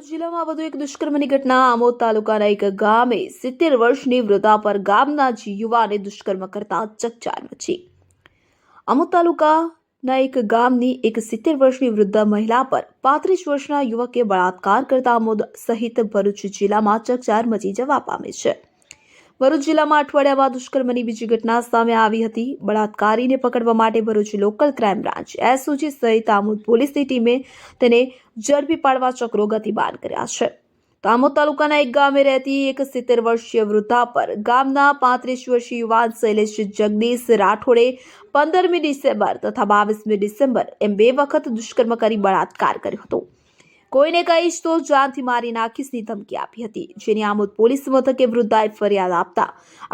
સામૂહિક દુષ્કર્મની ઘટના આમોદ તાલુકાના એક ગામે સિત્તેર વર્ષની વૃદ્ધા પર ગામના જ યુવાને દુષ્કર્મ કરતા ચકચાર મચી. આમોદ તાલુકાના એક ગામની એક સિત્તેર વર્ષની વૃદ્ધ મહિલા પર પાંત્રીસ વર્ષના યુવકે બળાત્કાર કરતા આમોદ સહિત ભરૂચ જિલ્લામાં ચકચાર મચી જવા પામે છે. ભરૂચ જિલ્લામાં અઠવાડિયામાં દુષ્કર્મની બીજી ઘટના સામે આવી હતી. બળાત્કારીને પકડવા માટે Bharuch local crime branch, SOG સહિત આમોદ પોલીસની ટીમે તેને ઝડપી પાડવા ચક્રો ગતિમાન કર્યા છે. તો આમોદ તાલુકાના એક ગામે રહેતી એક સિત્તેર વર્ષીય વૃદ્ધા પર ગામના પાંત્રીસ વર્ષીય યુવાન શૈલેષ જગદીશ રાઠોડે પંદરમી ડિસેમ્બર તથા બાવીસમી ડિસેમ્બર એમ બે વખત દુષ્કર્મ કરી બળાત્કાર કર્યો હતો. કોઈને કહીશ તો જાનથી મારી નાખીશની ધમકી આપી હતી. જેની આમોદ પોલીસ મથકે વૃદ્ધાએ ફરિયાદ આપતા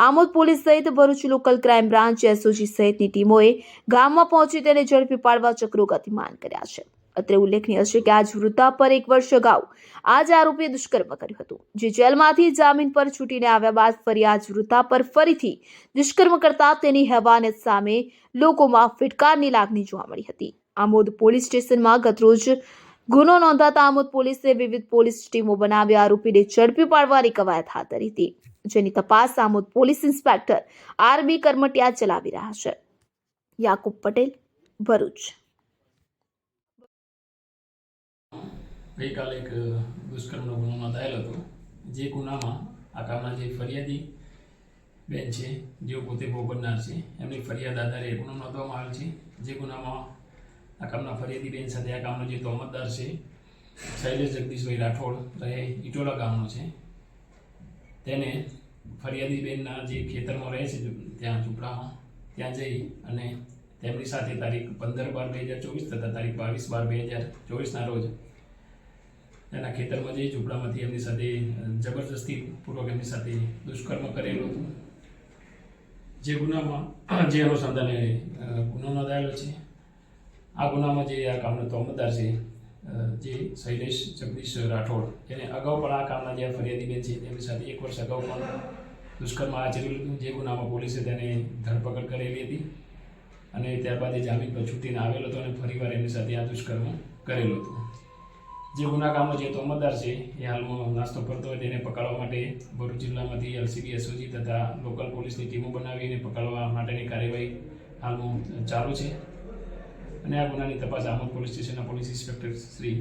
આમોદ પોલીસ સહિત Bharuch local crime branch, SOG સહિતની ટીમોએ ગામમાં પહોંચી તેને ઝડપી પાડવા ચક્રો ગતિમાન કર્યા છે. અત્રે ઉલ્લેખનીય છે કે આજ વૃદ્ધા પર એક વર્ષ અગાઉ આ જ આરોપીએ દુષ્કર્મ કર્યું હતું, જે જેલમાંથી જામીન પર છૂટીને આવ્યા બાદ ફરી આજ વૃદ્ધા પર ફરીથી દુષ્કર્મ કરતા તેની હેવાનત સામે લોકોમાં ફિટકારની લાગણી જોવા મળી હતી. આમોદ પોલીસ સ્ટેશનમાં ગતરોજ ગુનો નોંધાતા આમોદ પોલીસે વિવિધ પોલીસ ટીમો બનાવી આરોપીને ઝડપી પાડવાની કવાયત હાથ ધરી હતી. જેની તપાસ Amod police inspector RB Karmatiya ચલાવી રહ્યા છે. યાકુબ પટેલ, ભરૂચ. ગઈકાલે એક દુષ્કર્મનો ગુનો નોંધાયેલો હતો. જે ગુનામાં આ કામના જે ફરિયાદી બેન છે, જેઓ પોતે ભોગવનાર છે, એમની ફરિયાદ આધારે ગુનો નોંધવામાં આવેલ છે. જે ગુનામાં આ કામના ફરિયાદી બેન સાથે આ કામનો જે તોમતદાર છે, શૈલેષ જગદીશભાઈ રાઠોડ રહે ઇટોલા ગામનો છે. તેને ફરિયાદી બેનના જે ખેતરમાં રહે છે, ત્યાં ઝૂંપડામાં, ત્યાં જઈ અને તેમની સાથે તારીખ પંદર બાર બે હજાર ચોવીસ તથા તારીખ બાવીસ બાર બે હજાર ચોવીસના રોજ એના ખેતરમાં જઈ ઝૂંપડામાંથી એમની સાથે, જબરજસ્તી પૂર્વક એમની સાથે દુષ્કર્મ કરેલું હતું. જે ગુનામાં, જે અનુસંધાને ગુનો નોંધાયેલો છે. આ ગુનામાં જે આ કામનો તોહમતદાર છે જે શૈલેષ જગદીશ રાઠોડ, એને અગાઉ પણ આ કામના જે ફરિયાદીબેન છે તેમની સાથે એક વર્ષ અગાઉ પણ દુષ્કર્મ આચરેલું હતું. જે ગુનામાં પોલીસે તેને ધરપકડ કરેલી હતી અને ત્યારબાદ એ જામીન પર છૂટીને આવેલો હતો અને ફરીવાર એમની સાથે આ દુષ્કર્મ કરેલું હતું. જે ગુનાકામનો જે તોમદાર છે, એ હાલમાં નાસ્તો કરતો હોય તેને પકડવા માટે ભરૂચ જિલ્લામાંથી એલસીબી, એસઓજી તથા લોકલ પોલીસની ટીમો બનાવીને પકડવા માટેની કાર્યવાહી હાલમાં ચાલુ છે. અને આ ગુનાની તપાસ આમોદ પોલીસ સ્ટેશનના પોલીસ ઇન્સ્પેક્ટર શ્રી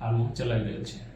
હાલમાં ચલાવી રહેલ છે.